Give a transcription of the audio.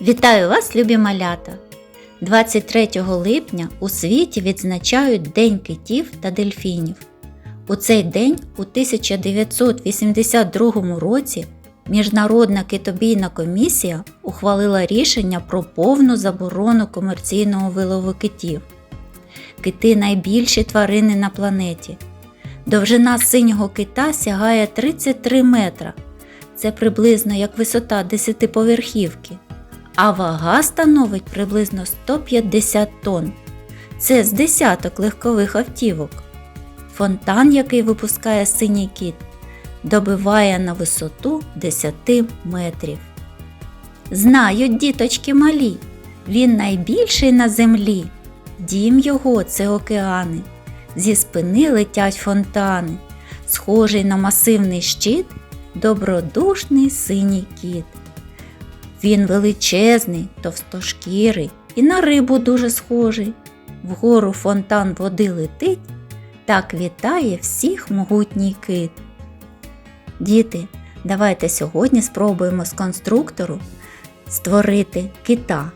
Вітаю вас, любі малята! 23 липня у світі відзначають День китів та дельфінів. У цей день у 1982 році Міжнародна китобійна комісія ухвалила рішення про повну заборону комерційного вилову китів. Кити найбільші тварини на планеті. Довжина синього кита сягає 33 метра. Це приблизно як висота 10-поверхівки а вага становить приблизно 150 тонн. Це з десяток легкових автівок. Фонтан, який випускає синій кіт, добиває на висоту 10 метрів. Знають діточки малі, він найбільший на землі. Дім його це океани. Зі спини летять фонтани, схожий на масивний щит, добродушний синій кіт. Він величезний, товстошкірий і на рибу дуже схожий. Вгору фонтан води летить, так вітає всіх могутній кит. Діти, давайте сьогодні спробуємо з конструктору створити кита.